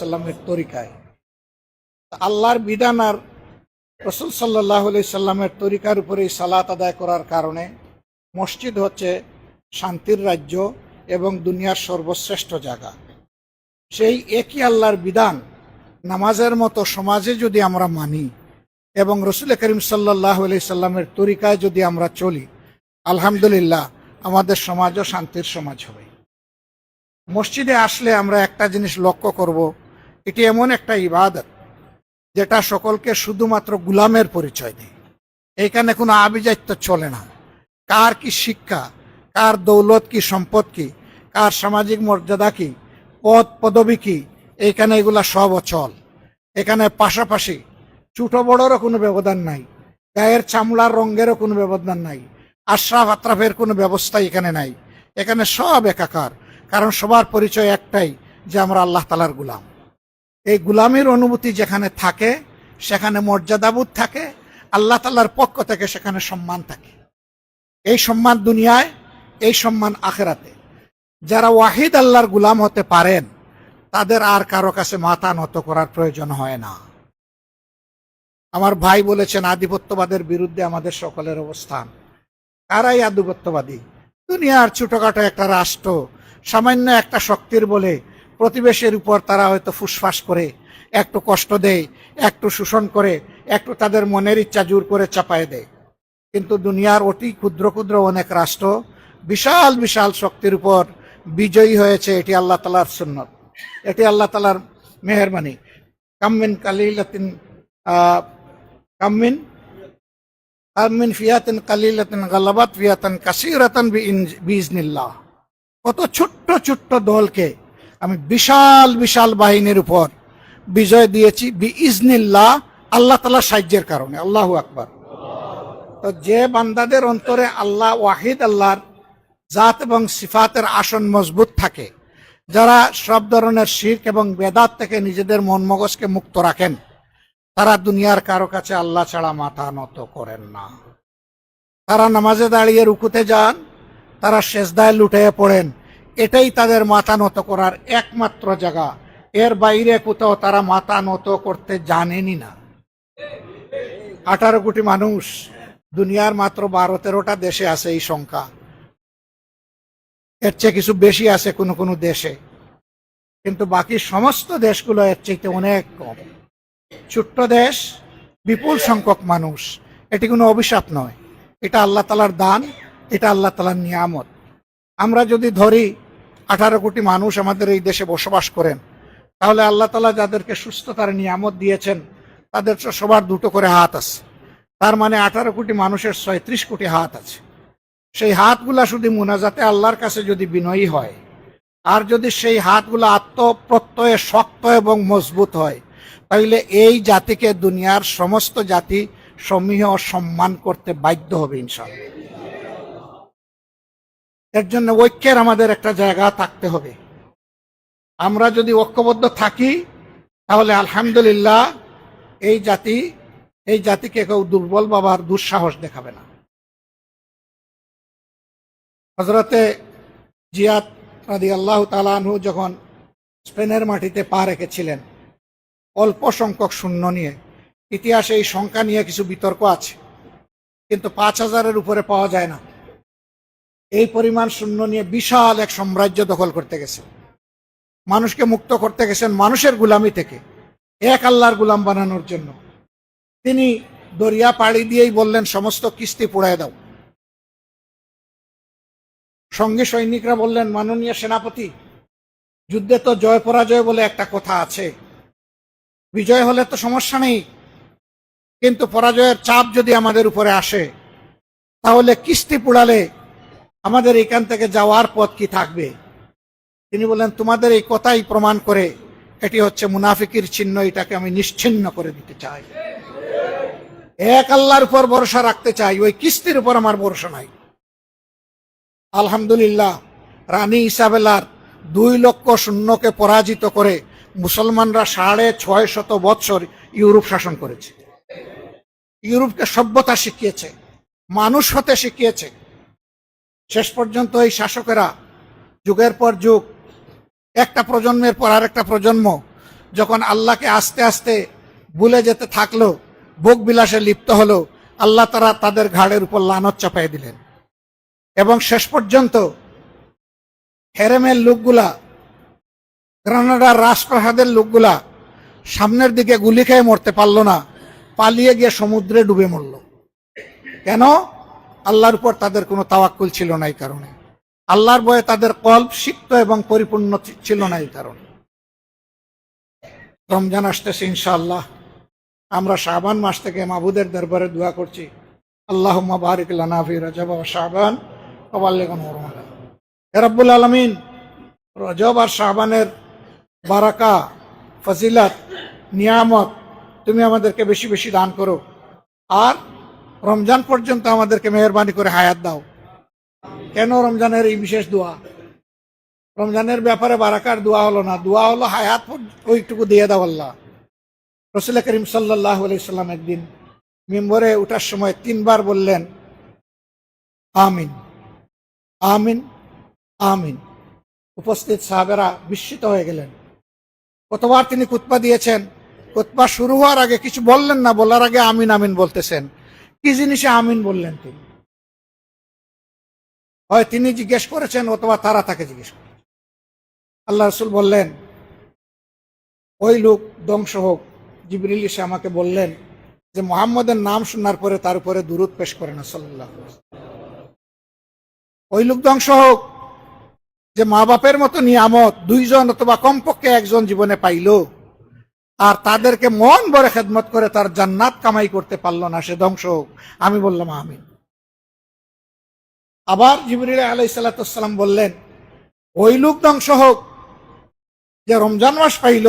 সাল্লামের তরিকায়। আল্লাহর বিধান আর রসুল সাল্লাহ সাল্লামের তরিকার উপরে সালাত আদায় করার কারণে মসজিদ হচ্ছে শান্তির রাজ্য এবং দুনিয়ার সর্বশ্রেষ্ঠ জায়গা। সেই একই আল্লাহর বিধান নামাজের মতো সমাজে যদি আমরা মানি এবং রসুল করিম সাল্লাহ সাল্লামের তরিকায় যদি আমরা চলি, আলহামদুলিল্লাহ, আমাদের সমাজও শান্তির সমাজ হবে। মসজিদে আসলে আমরা একটা জিনিস লক্ষ্য করব, এটি এমন একটা ইবাদত যেটা সকলকে শুধুমাত্র গুলামের পরিচয় দেয়। এখানে কোনো আবিজাত্য চলে না। কার কি শিক্ষা, কার দৌলত কি সম্পদ কি, কার সামাজিক মর্যাদা কি, পদ পদবী কি এইখানে এগুলা সব অচল। এখানে পাশাপাশি ছোট বড়রও কোনো ব্যবধান নাই, গায়ের চামড়ার রঙেরও কোনো ব্যবধান নাই, আশরাফ আত্রাফের কোনো ব্যবস্থা এখানে নাই। এখানে সব একাকার। কারণ সবার পরিচয় একটাই যে আমরা আল্লাহ তালার গুলাম। এই গুলামের অনুভূতি যেখানে থাকে, সেখানে মর্যাদাবোধ থাকে, আল্লাহ তাল্লার পক্ষ থেকে সেখানে সম্মান থাকে। এই সম্মান দুনিয়ায়, এই সম্মান আখেরাতে। যারা ওয়াহিদ আল্লাহর গুলাম হতে পারেন, তাদের আর কারও কাছে মাথা নত করার প্রয়োজন হয় না। আমার ভাই বলেছেন, আধিপত্যবাদের বিরুদ্ধে আমাদের সকলের অবস্থান। কারাই আধিপত্যবাদী? দুনিয়ার ছোটখাটো একটা রাষ্ট্র সামান্য একটা শক্তির বলে প্রতিবেশের উপর তারা হয়তো ফুসফাস করে, একটু কষ্ট দেয়, একটু শোষণ করে, একটু তাদের মনের ইচ্ছা জোর করে চাপায় দেয়। কিন্তু দুনিয়ার অতি ক্ষুদ্র ক্ষুদ্র অনেক রাষ্ট্র বিশাল বিশাল শক্তির উপর বিজয়ী হয়েছে, এটি আল্লাহ তালার সুন্নত। এটি আল্লাহ তালার মেহরবানি। কামিন কালিলাতিন কামিন কামিন ফিয়াতিন কালিলাতিন গালাবাত ফিয়াতান কাসিরাতান বিইজনিল্লাহ কত ছোট্ট ছোট্ট দলকে আমি বিশাল বিশাল বাহিনীর উপর বিজয় দিয়েছি বি ইজনিল্লাহ আল্লাহ তালা সাহায্যের কারণে। আল্লাহ আকবার। তো যে বান্দাদের অন্তরে আল্লাহ ওয়াহিদ, আল্লাহর জাত এবং সিফাতের আসন মজবুত থাকে, যারা সব ধরনের শির্ক এবং বেদাত থেকে নিজেদের মন মগজকে মুক্ত রাখেন, তারা দুনিয়ার কারও কাছে আল্লাহ ছাড়া মাথা নত করেন না। তারা নামাজে দাঁড়িয়ে রুকুতে যান, তারা শেষদায় লুটে পড়েন এটাই তাদের মাথা নত করার একমাত্র জায়গা। এর বাইরে কোথাও তারা মাথা নত করতে জানেনই না। আঠারো কোটি মানুষ, দুনিয়ার মাত্র বারো তেরোটা দেশে আছে এই সংখ্যা। এর চেয়ে কিছু বেশি আছে কোনো কোনো দেশে। কিন্তু বাকি সমস্ত দেশগুলো এর চাইতে অনেক কম। ছোট্ট দেশ, বিপুল সংখ্যক মানুষ। এটি কোনো অভিশাপ নয়। এটা আল্লাহ তালার দান, এটা আল্লাহ তালার নিয়ামত। আমরা যদি ধরি আঠারো কোটি মানুষ আমাদের এই দেশে বসবাস করেন। তাহলে আল্লাহ তালা যাদেরকে সুস্থতার নিয়ামত দিয়েছেন, তাদের সবার দুটো করে হাত আছে। তার মানে আঠারো কোটি মানুষের ছয়ত্রিশ কোটি হাত আছে। সেই হাতগুলা শুধু মুনাজাতে আল্লাহর কাছে যদি বিনয়ী হয়, আর যদি সেই হাতগুলো আত্মপ্রত্যয়ে শক্ত এবং মজবুত হয়, তাহলে এই জাতিকে দুনিয়ার সমস্ত জাতি সমীহ সম্মান করতে বাধ্য হবে ইনশাল্লাহ এর জন্য ঐক্যের আমাদের একটা জায়গা থাকতে হবে। আমরা যদি ঐক্যবদ্ধ থাকি, তাহলে আলহামদুলিল্লাহ এই জাতি, এই জাতিকে কেউ দুর্বল বাবার দুঃসাহস দেখাবে না। হজরতে জিয়াদ রাদি আল্লাহ তালানহু যখন স্পেনের মাটিতে পা রেখেছিলেন, অল্প সংখ্যক শূন্য নিয়ে, ইতিহাসে এই সংখ্যা নিয়ে কিছু বিতর্ক আছে, কিন্তু পাঁচ হাজারের উপরে পাওয়া যায় না। এই পরিমাণ শূন্য নিয়ে বিশাল এক সাম্রাজ্য দখল করতে গেছেন মানুষকে মুক্ত করতে গেছেন মানুষের গুলামি থেকে, এক আল্লাহর গুলাম বানানোর জন্য। তিনি দরিয়া পাড়ি দিয়েই বললেন, সমস্ত কিস্তি পোড়ায় দাও। সঙ্গে সৈনিকরা বললেন, মাননীয় সেনাপতি, যুদ্ধে তো জয় পরাজয় বলে একটা কথা আছে। বিজয় হলে তো সমস্যা নেই, কিন্তু পরাজয়ের চাপ যদি আমাদের উপরে আসে, তাহলে কিস্তি পোড়ালে আমাদের এখান থেকে যাওয়ার পথ কি থাকবে? তিনি বললেন, তোমাদের এই কথাই প্রমাণ করে এটি হচ্ছে মুনাফিকির চিহ্ন, এটাকে আমি নিশ্চিন্ন করে দিতে চাই। এক আল্লাহর উপর ভরসা রাখতে চাই, ওই কিস্তির উপর আমার ভরসা নাই। আলহামদুলিল্লাহ, রানী ইসাবেলার দুই লক্ষ শূন্যকে পরাজিত করে মুসলমানরা সাড়ে ছয় শত বৎসর ইউরোপ শাসন করেছে। ইউরোপকে সভ্যতা শিখিয়েছে, মানুষ হতে শিখিয়েছে শেষ পর্যন্ত এই শাসকেরা যুগের পর যুগ, একটা প্রজন্মের পর আরেকটা প্রজন্ম যখন আল্লাহকে আস্তে আস্তে ভুলে যেতে থাকল, ভোগ বিলাসে লিপ্ত হলো, আল্লাহ তারা তাদের ঘাড়ের উপর লানত চাপাই দিলেন। এবং শেষ পর্যন্ত হেরেমের লোকগুলা, গ্রানাডার রাজপ্রাসাদের লোকগুলা সামনের দিকে গুলি খেয়ে মরতে পারল না, পালিয়ে গিয়ে সমুদ্রে ডুবে মরল। কেন? আল্লাহর উপর তাদের কোনো তাওয়াক্কুল ছিল না এই কারণে। আল্লাহর বয়ে তাদের কল্প সিক্ত এবং পরিপূর্ণ ছিল না এই কারণে। রমজান আসতেছে ইনশাআল্লাহ। আমরা শাবান মাস থেকে মাহবুদের দরবারে দোয়া করছি। আল্লাহ বারিক লানা ফি রজব হে রব্বুল আলামিন রজব আর শাবানের বারাকা, ফজিলত, নিয়ামত তুমি আমাদেরকে বেশি বেশি দান করো। আর রমজান পর্যন্ত আমাদেরকে মেহরবানি করে হায়াত দাও। কেন রমজানের এই বিশেষ দোয়া? রমজানের ব্যাপারে বারাকার দোয়া হলো না। দোয়া হলো হায়াত ওইটুকু দিয়ে দাও আল্লাহ। রসুল করিম সাল্লাহ সাল্লাম একদিন মেম্বরে উঠার সময় তিনবার বললেন, আমিন আমিন আমিন। উপস্থিত সাহাবেরা বিস্মিত হয়ে গেলেন। কতবার তিনি কুতবা দিয়েছেন? কুতবা শুরু হওয়ার আগে কিছু বললেন না? বলার আগে আমিন আমিন বলতেছেন। কি জিনিসে আমিন বললেন তিনি? হয় তিনি জিজ্ঞেস করেছেন অথবা তারা তাকে জিজ্ঞেস করেছেন। আল্লাহ রসুল বললেন, ওই লোক ধ্বংস হোক। জিবরিল এসে আমাকে বললেন যে, মোহাম্মদের নাম শোনার পরে তার উপরে দূরত পেশ করে না সাল্লাহ ওই লোক ধ্বংস হোক, যে মা বাপের মতো নিয়ামত দুইজন অথবা কমপক্ষে একজন জীবনে পাইল। আর তাদেরকে মন ভরে খেদমত করে তার জান্নাত কামাই করতে পারল না, সে ধ্বংস হোক। আমি বললাম, আমিন। আবার জিবরিল আলাই সাল্লাম বললেন, ওই লোক ধ্বংস হোক, যে রমজান মাস পাইল,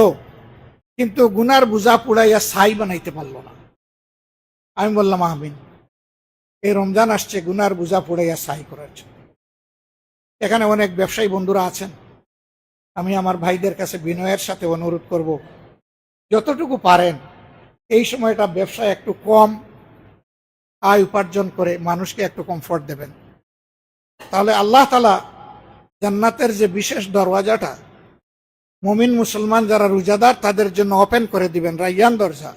কিন্তু গুনার বুঝা পুড়াইয়া ছাই বানাইতে পারল না। আমি বললাম, আমিন। এই রমজান আসছে, গুনার বুঝা পুড়াইয়া ছাই করার জন্য। এখানে অনেক ব্যবসায়ী বন্ধুরা আছেন। আমি আমার ভাইদের কাছে বিনয়ের সাথে অনুরোধ করব যতটুকু পারেন, এই সময়টা ব্যবসায় একটু কম আয় উপার্জন করে মানুষকে একটু কমফort দেবেন। তাহলে আল্লাহ তালা জান্নাতের যে বিশেষ দরওয়াজাটা, মুমিন মুসলমান যারা রোজাদার তাদের জন্য ওপেন করে দিবেন, রাইয়ান দরজা।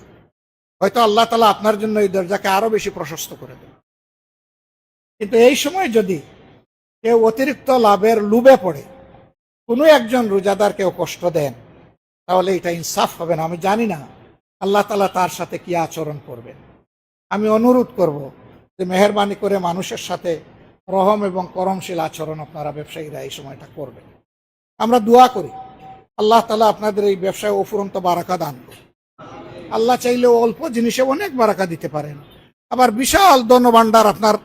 হয়তো আল্লাহ তালা আপনার জন্য এই দরজাকে আরও বেশি প্রশস্ত করে দেবেন। কিন্তু এই সময় যদি কেউ অতিরিক্ত লাভের লুবে পড়ে, কোনো একজন রোজাদার কেউ কষ্ট দেন তাহলে এটা ইনসাফ হবে না, আমি জানি না। আল্লাহ তালা তার সাথে কি আচরণ করবেন আমি অনুরোধ করব যে মেহরবানি করে মানুষের সাথে রহম এবং করমশীল আচরণ আপনারা ব্যবসায়ীরা এই সময়টা করবেন। আমরা দোয়া করি, আল্লাহ তালা আপনাদের এই ব্যবসায় অফুরন্ত বারাকা দান করুন। আল্লাহ চাইলে অল্প জিনিসে অনেক বারাকা দিতে পারেন। আবার বিশাল ধনভাণ্ডার আপনার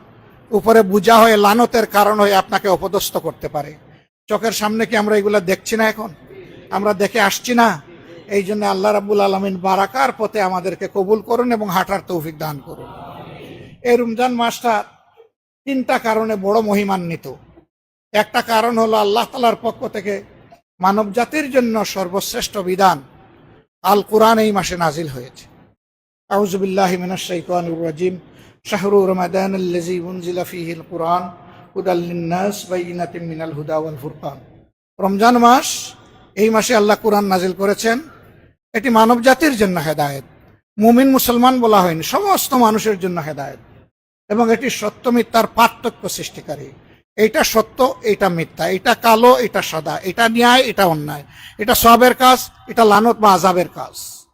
উপরে বোঝা হয়ে, লানতের কারণ হয়ে আপনাকে অপদস্থ করতে পারে। চোখের সামনে কি আমরা এগুলা দেখছি না এখন? আমরা দেখে আসছি না। এই জন্য আল্লাহ রাবুল আলমিন বারাকার পথে আমাদেরকে কবুল করুন এবং হাঁটার তৌফিক দান করুন। এই রমজান মাসটা তিনটা কারণে বড় মহিমান্বিত। একটা কারণ হলো আল্লাহ তালার পক্ষ থেকে মানব জাতির জন্য সর্বশ্রেষ্ঠ বিধান আল কোরআন এই মাসে নাজিল হয়েছে। আউজুবিল্লাহ মিনাশ শাইতানির রাজিম। শাহরু রমাদান ফীহিল কুরআন বাইয়িনাতিন মিনাল হুদা ফুরকান। রমজান মাস এই মাসে আল্লাহ কোরআন নাজিল করেছেন। এটি মানব জাতির জন্য হেদায়েত। মুমিন মুসলমান বলা হয়নি, সমস্ত মানুষের জন্য হেদায়েত। এবং এটি সত্য মিথ্যার পার্থক্য সৃষ্টিকারী। এটা সত্য এটা মিথ্যা। এটা কালো এটা সাদা। এটা ন্যায়, এটা অন্যায়। এটা সবের কাজ, এটা লানত বা আজাবের কাজ।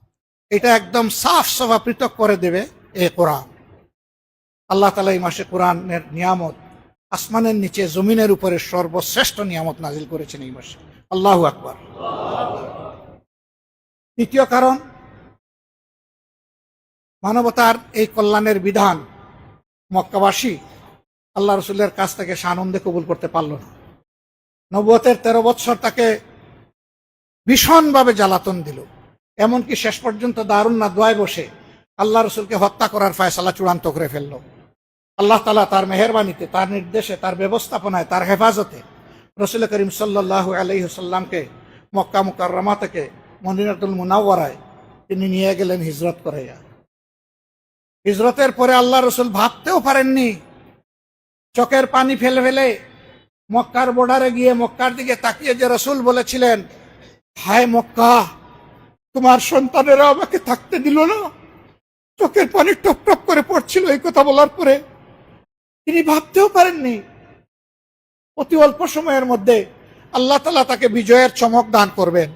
এটা একদম সাফ সভা পৃথক করে দেবে এ কোরআন। আল্লাহ তালা এই মাসে কোরআনের নিয়ামত আসমানের নিচে, জমিনের উপরে সর্বশ্রেষ্ঠ নিয়ামত নাজিল করেছেন এই মাসে। আল্লাহ আকবর। দ্বিতীয় কারণ, মানবতার এই কল্যাণের বিধান মক্কাবাসী আল্লাহ রসুলের কাছ থেকে সে আনন্দে কবুল করতে পারল না। নবতের তেরো বৎসর তাকে ভীষণভাবে জ্বালাতন দিল। এমনকি শেষ পর্যন্ত দারুণ না দোয়ায় বসে আল্লাহ রসুলকে হত্যা করার ফয়সালা চূড়ান্ত করে ফেলল। আল্লাহ তালা তার মেহরবানিতে, তার নির্দেশে, তার ব্যবস্থাপনায়, তার হেফাজতে রসুল করিম সাল্লাহ আলহিহসাল্লামকে মক্কা মুকাররমা থেকে মদিনাতুল মুনাওয়ারায় তিনি নিয়ে গেলেন হিজরত করাইয়া হিজরতের পরে আল্লাহ রসুল ভাবতেও পারেননি। চোখের পানি ফেলে ফেলে মক্কার বর্ডারে গিয়ে মক্কার দিকে তাকিয়ে যে রসুল বলেছিলেন, হায় মক্কা, তোমার সন্তানেরা আমাকে থাকতে দিল না। চোখের পানি টপ টপ করে পড়ছিল এই কথা বলার পরে। তিনি ভাবতেও পারেননি। অতি অল্প সময়ের মধ্যে আল্লাহ তালা তাকে বিজয়ের চমক দান করবেন।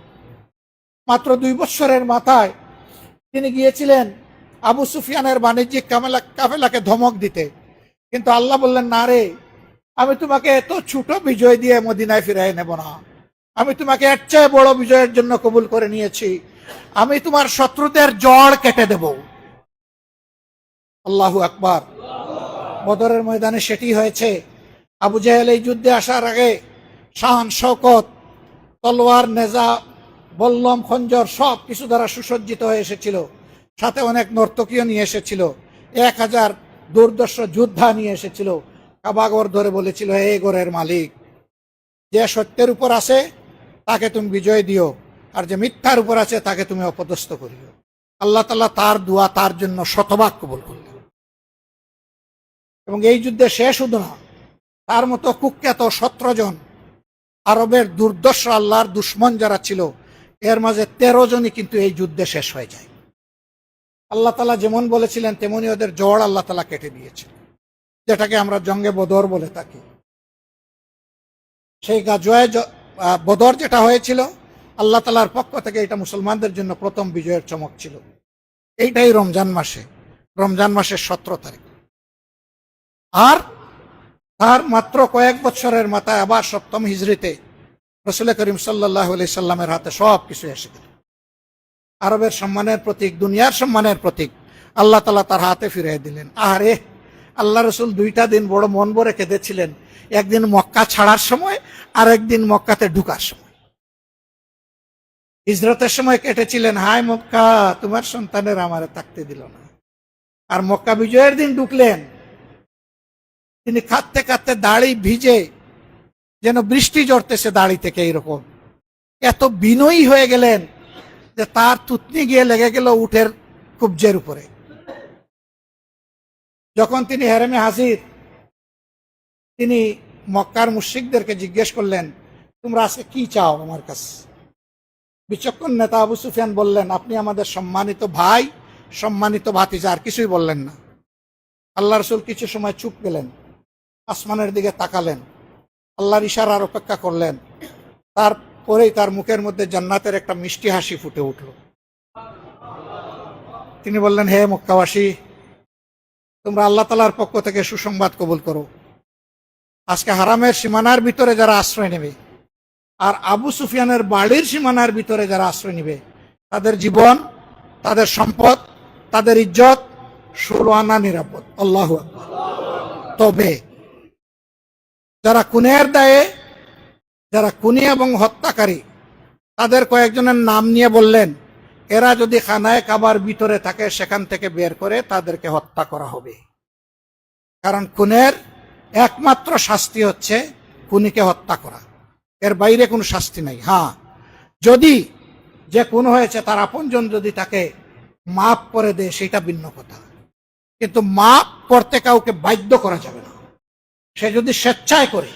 মাত্র দুই বছরের মাথায় তিনি গিয়েছিলেন আবু সুফিয়ানের বাণিজ্যিক কামেলা, কাফেলাকে ধমক দিতে। কিন্তু আল্লাহ বললেন, না রে, আমি তোমাকে এত ছোট বিজয় দিয়ে মদিনায় ফিরাই নেব না। আমি তোমাকে এর চেয়ে বড় বিজয়ের জন্য কবুল করে নিয়েছি। আমি তোমার শত্রুদের জড় কেটে দেব। আল্লাহু আকবার। বদরের ময়দানে সেটি হয়েছে আবু জাহেল এই যুদ্ধে আসার আগে শান শওকত, তলোয়ার, নেজা, বল্লম, খঞ্জর সব কিছু দ্বারা সুসজ্জিত হয়ে এসেছিল। সাথে অনেক নর্তকীয় নিয়ে এসেছিল। এক হাজার দুর্দর্শ যোদ্ধা নিয়ে এসেছিল। কাবাগর ধরে বলেছিল, হে গোরের মালিক, যে সত্যের উপর আছে, তাকে তুমি বিজয় দিও, আর যে মিথ্যার উপর আছে, তাকে তুমি অপদস্থ করিও। আল্লাহ তাল্লাহ তার দোয়া তার জন্য শতভাগ কবল করলেন। এবং এই যুদ্ধে শেষ শুধু না তার মতো কুখ্যাত সতেরো আরবের দুর্দর্শ আল্লাহর দুশ্মন যারা ছিল, এর মাঝে তেরো জনই কিন্তু এই যুদ্ধে শেষ হয়ে যায়। আল্লাহ তালা যেমন বলেছিলেন, তেমনি ওদের জড় আল্লাহ তালা কেটে দিয়েছে, যেটাকে আমরা জঙ্গে বদর বলে থাকি। সেই গাজোয় বদর যেটা হয়েছিল, আল্লাহ তালার পক্ষ থেকে এটা মুসলমানদের জন্য প্রথম বিজয়ের চমক ছিল। এইটাই রমজান মাসে, রমজান মাসের সতেরো তারিখ। আর তার মাত্র কয়েক বছরের মাথায় আবার সপ্তম হিজড়িতে রসুল করিম সাল্লাহ সাল্লামের হাতে সব কিছু এসে গেল। আরবের সম্মানের প্রতীক, দুনিয়ার সম্মানের প্রতীক, আল্লাহ তালা তার হাতে ফিরিয়ে দিলেন। আর আরে আল্লাহ রসুল দুইটা দিন বড় মন ভরে কেঁদেছিলেন, একদিন মক্কা ছাড়ার সময়, আর একদিন মক্কাতে ঢুকার সময়। হিজরতের সময় কেটেছিলেন, হায় মক্কা, তোমার সন্তানের আমারে থাকতে দিল না। আর মক্কা বিজয়ের দিন ঢুকলেন তিনি কাঁদতে কাঁদতে দাড়ি ভিজে যেন বৃষ্টি জড়তেছে দাড়ি থেকে এইরকম এত বিনয়ী হয়ে গেলেন যে তার তুতনি গিয়ে লেগে গেল উঠের কুবজের উপরে। যখন তিনি হেরেমে হাজির, তিনি মক্কার মুশিকদেরকে জিজ্ঞেস করলেন, তোমরা আজকে কি চাও আমার কাছে? বিচক্ষণ নেতা আবু সুফিয়ান বললেন, আপনি আমাদের সম্মানিত ভাই, সম্মানিত ভাতিজা, আর কিছুই বললেন না। আল্লাহ রসুল কিছু সময় চুপ গেলেন। আসমানের দিকে তাকালেন। আল্লাহর ইশারার অপেক্ষা করলেন। তারপরেই তার মুখের মধ্যে জান্নাতের একটা মিষ্টি হাসি ফুটে উঠল। তিনি বললেন, হে মক্কাবাসী, তোমরা আল্লাহ তালার পক্ষ থেকে সুসংবাদ কবুল করো। আজকে হারামের সীমানার ভিতরে যারা আশ্রয় নেবে আর আবু সুফিয়ানের বাড়ির সীমানার ভিতরে যারা আশ্রয় নেবে, তাদের জীবন, তাদের সম্পদ, তাদের ইজ্জত, ষোলো আনা নিরাপদ। আল্লাহ তবে যারা খুনের দায়ে, যারা খুনি এবং হত্যাকারী, তাদের কয়েকজনের নাম নিয়ে বললেন, এরা যদি খানায় কাবার ভিতরে থাকে, সেখান থেকে বের করে তাদেরকে হত্যা করা হবে। কারণ খুনের একমাত্র শাস্তি হচ্ছে খুনিকে হত্যা করা। এর বাইরে কোনো শাস্তি নাই। হ্যাঁ যদি যে খুন হয়েছে, তার আপনজন যদি তাকে মাফ করে দেয়, সেটা ভিন্ন কথা। কিন্তু মাফ করতে কাউকে বাধ্য করা যাবে না। সে যদি স্বেচ্ছায় করে,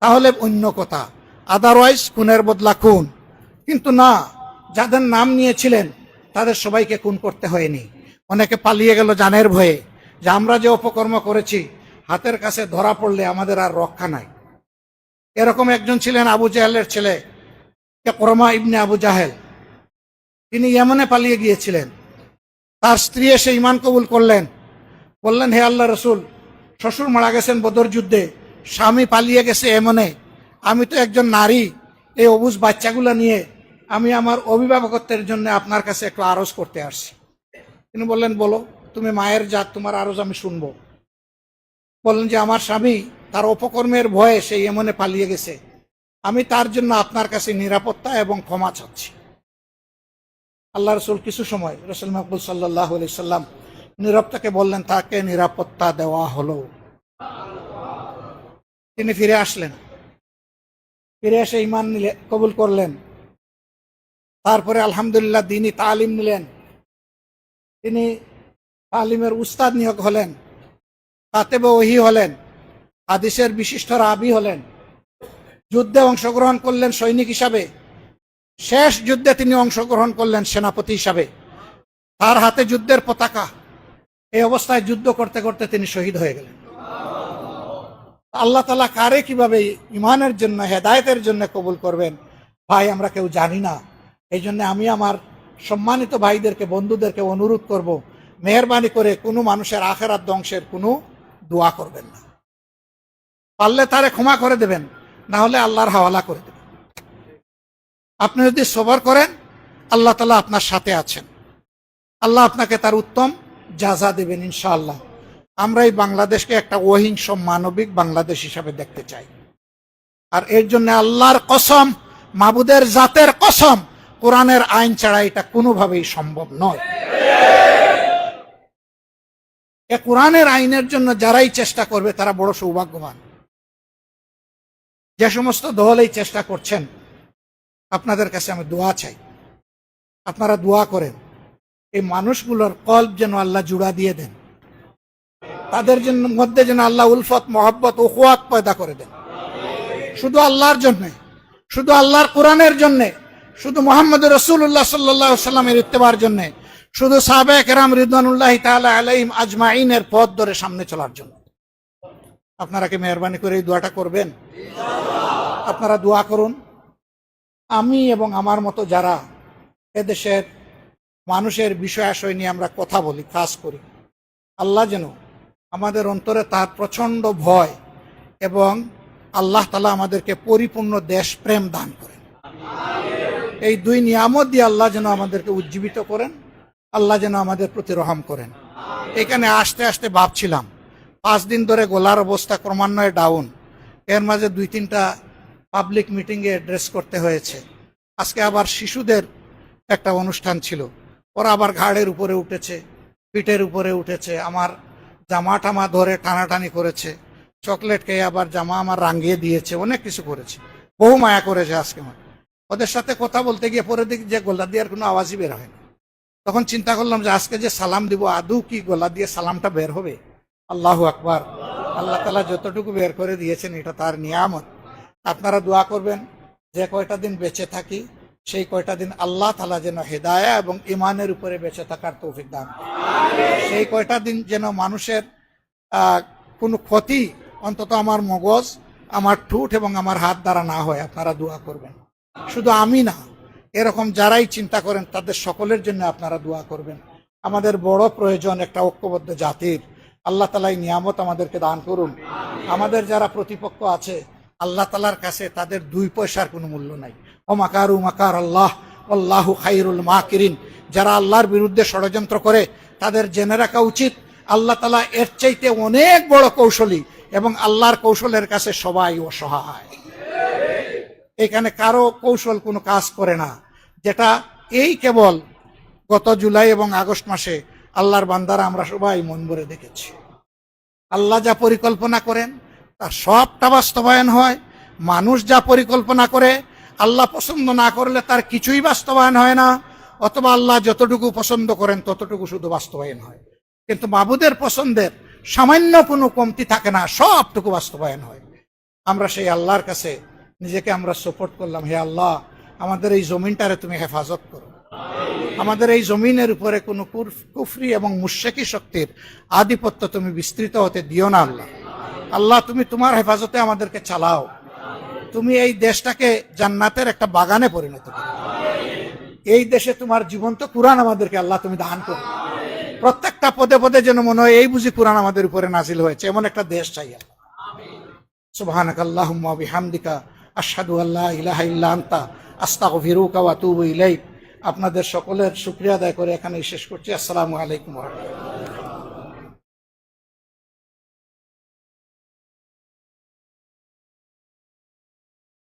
তাহলে অন্য কথা। আদারওয়াইজ খুনের বদলা খুন। কিন্তু না, যাদের নাম নিয়েছিলেন, তাদের সবাইকে খুন করতে হয়নি। অনেকে পালিয়ে গেল জানের ভয়ে। যে আমরা যে অপকর্ম করেছি, হাতের কাছে ধরা পড়লে আমাদের আর রক্ষা নাই। এরকম একজন ছিলেন আবু জাহেলের ছেলে করমা ইবনে আবু জাহেল। তিনি ইয়েমনে পালিয়ে গিয়েছিলেন। তার স্ত্রী এসে ইমান কবুল করলেন। বললেন, হে আল্লাহ রসুল শ্বশুর মারা গেছেন বদর যুদ্ধে, স্বামী পালিয়ে গেছে এমনে। আমি তো একজন নারী, এই অবুজ বাচ্চাগুলো নিয়ে আমি আমার অভিভাবকত্বের জন্য আপনার কাছে একটু আরজ করতে আসছি। তিনি বললেন, বলো, তুমি মায়ের জাত, তোমার আরজ আমি শুনব। বললেন যে, আমার স্বামী তার অপকর্মের ভয়ে সেই এমনে পালিয়ে গেছে। আমি তার জন্য আপনার কাছে নিরাপত্তা এবং ক্ষমা চাচ্ছি। আল্লাহ রসুল কিছু সময়, রসুল মকবুল সাল্লাহ সাল্লাম নীরবতাকে বললেন, তাকে নিরাপত্তা দেওয়া হলো। তিনি ফিরে আসলেন। ফিরে এসে ইমান নিলে, কবুল করলেন। তারপরে আলহামদুলিল্লাহ দিনই তালিম নিলেন। তিনি তালিমের উস্তাদ নিয়োগ হলেন কাতেব ওহি হলেন, হাদিসের বিশিষ্ট রাবি হলেন। যুদ্ধে অংশগ্রহণ করলেন সৈনিক হিসাবে। শেষ যুদ্ধে তিনি অংশগ্রহণ করলেন সেনাপতি হিসাবে। তার হাতে যুদ্ধের পতাকা। এই অবস্থায় যুদ্ধ করতে করতে তিনি শহীদ হয়ে গেলেন। আল্লাহ তালা কারে কীভাবে ইমানের জন্য, হেদায়তের জন্য কবুল করবেন, ভাই, আমরা কেউ জানি না। এই জন্য আমি আমার সম্মানিত ভাইদেরকে, বন্ধুদেরকে অনুরোধ করব, মেহরবানি করে কোনো মানুষের আখেরাত ধ্বংসের কোনো দোয়া করবেন না। পারলে তারে ক্ষমা করে দেবেন, না হলে আল্লাহর হাওয়ালা করে দেবেন। আপনি যদি সবর করেন, আল্লাহ তালা আপনার সাথে আছেন। আল্লাহ আপনাকে তার উত্তম যাজা দেবেন ইনশাআল্লাহ। আমরা এই বাংলাদেশকে একটা অহিংস মানবিক বাংলাদেশ হিসাবে দেখতে চাই। আর এর জন্য আল্লাহর কসম, মাবুদের জাতের কসম, কোরআনের আইন ছাড়া এটা কোনোভাবেই সম্ভব নয়। এ কোরআনের আইনের জন্য যারাই চেষ্টা করবে, তারা বড় সৌভাগ্যবান। যে সমস্ত দল এই চেষ্টা করছেন, আপনাদের কাছে আমি দোয়া চাই। আপনারা দোয়া করেন। এই মানুষগুলোর কল্প যেন আল্লাহ জুড়া দিয়ে দেন। তাদের জন্য মধ্যে যেন আল্লাহ উলফত, মহব্বত ও খোয়াত পয়দা করে দেন। শুধু আল্লাহর জন্য, শুধু আল্লাহর কোরআনের জন্য, শুধু মোহাম্মদ রসুল্লাহ সাল্লাহ সাল্লামের ইত্তেবার জন্য, শুধু সাবেক কেরাম রিদানুল্লাহ তাআলা আলাইহিম আজমাইনের পথ ধরে সামনে চলার জন্য। আপনারা কি মেহরবানি করে এই দোয়াটা করবেন? আপনারা দোয়া করুন। আমি এবং আমার মতো যারা এদেশের মানুষের বিষয় আশয় নিয়ে আমরা কথা বলি, কাজ করি। আল্লাহ যেন আমাদের অন্তরে তার প্রচণ্ড ভয় এবং আল্লাহ তালা আমাদেরকে পরিপূর্ণ দেশপ্রেম দান করেন। এই দুই নিয়ামত দিয়ে আল্লাহ যেন আমাদেরকে উজ্জীবিত করেন, আল্লাহ যেন আমাদের প্রতি রহম করেন। এখানে আসতে আসতে ভাবছিলাম, পাঁচ দিন ধরে গোলার অবস্থা ক্রমান্বয়ে ডাউন এর মাঝে দুই তিনটা পাবলিক মিটিংয়ে অ্যাড্রেস করতে হয়েছে। আজকে আবার শিশুদের একটা অনুষ্ঠান ছিল। ওরা আবার ঘাড়ের উপরে উঠেছে, পিঠের উপরে উঠেছে, আমার জামা টামা ধরে টানাটানি করেছে চকলেট খেয়ে আবার জামা আমার রাঙিয়ে দিয়েছে, অনেক কিছু করেছে। বহু মায়া করেছে আজকে আমার। ওদের সাথে কথা বলতে গিয়ে পরে দেখি যে গোলা দিয়ে আর কোনো আওয়াজই বের হয় তখন চিন্তা করলাম যে আজকে যে সালাম দিব, আদৌ কি গোলা দিয়ে সালামটা বের হবে? আল্লাহ আকবার। আল্লাহ তালা যতটুকু বের করে দিয়েছেন, এটা তার নিয়ামত। আপনারা দোয়া করবেন, যে কয়টা দিন বেঁচে থাকি সেই কয়টা দিন আল্লাহ তালা যেন হেদায়া এবং ইমানের উপরে বেঁচে থাকার তৌফিক দান সেই কয়টা দিন যেন মানুষের কোনো ক্ষতি অন্তত আমার মগজ, আমার ঠুট এবং আমার হাত দ্বারা না হয়, আপনারা দোয়া করবেন। শুধু আমি না, এরকম যারাই চিন্তা করেন, তাদের সকলের জন্য আপনারা দোয়া করবেন। আমাদের বড় প্রয়োজন একটা ঐক্যবদ্ধ জাতির। আল্লাহ তালা নিয়ামত আমাদেরকে দান করুন। আমাদের যারা প্রতিপক্ষ আছে, আল্লাহ তালার কাছে তাদের দুই পয়সার কোনো মূল্য নাই। ও মাকারু মাকার আল্লাহ আল্লাহু খাইরুল মাকিরিন। যারা আল্লাহর বিরুদ্ধে ষড়যন্ত্র করে, তাদের জেনে রাখা উচিত, আল্লাহ তালা এর চাইতে অনেক বড় কৌশলী এবং আল্লাহর কৌশলের কাছে সবাই অসহায়। এখানে কারও কৌশল কোনো কাজ করে না, যেটা এই কেবল গত জুলাই এবং আগস্ট মাসে আল্লাহর বান্দারা আমরা সবাই মন ভরে দেখেছি। আল্লাহ যা পরিকল্পনা করেন, তার সবটা বাস্তবায়ন হয়, মানুষ যা পরিকল্পনা করে আল্লাহ পছন্দ না করলে তার কিছুই বাস্তবায়ন হয় না। অথবা আল্লাহ যতটুকু পছন্দ করেন, ততটুকু শুধু বাস্তবায়ন হয়। কিন্তু মাবুদের পছন্দের সামান্য কোনো কমতি থাকে না, সবটুকু বাস্তবায়ন হয়। আমরা সেই আল্লাহর কাছে নিজেকে আমরা সাপোর্ট করলাম, হে আল্লাহ, আমাদের এই জমিনটারে তুমি হেফাজত করো। আমাদের এই জমিনের উপরে কোনো কুফরি এবং মুশেকি শক্তির আধিপত্য তুমি বিস্তৃত হতে দিও না আল্লাহ। আল্লাহ, তুমি তোমার হেফাজতে আমাদেরকে চালাও। তুমি এই দেশটাকে জান্নাতের একটা বাগানে পরিণত করো। এই দেশে তোমার জীবন্ত কোরআন আমাদেরকে আল্লাহ তুমি দান করো। প্রত্যেকটা পদে পদে যেন মনে হয় এই বুঝি কোরআন আমাদের উপরে নাজিল হয়েছে, এমন একটা দেশ চাই আল্লাহ। সুবহানাক আল্লাহুম্মা বিহামদিকা ইলাহা ইল্লা আনতা ওয়া ইলাইক। আপনাদের সকলের শুকরিয়া আদায় করে এখানে শেষ করছি। আসসালামু আলাইকুম ওয়া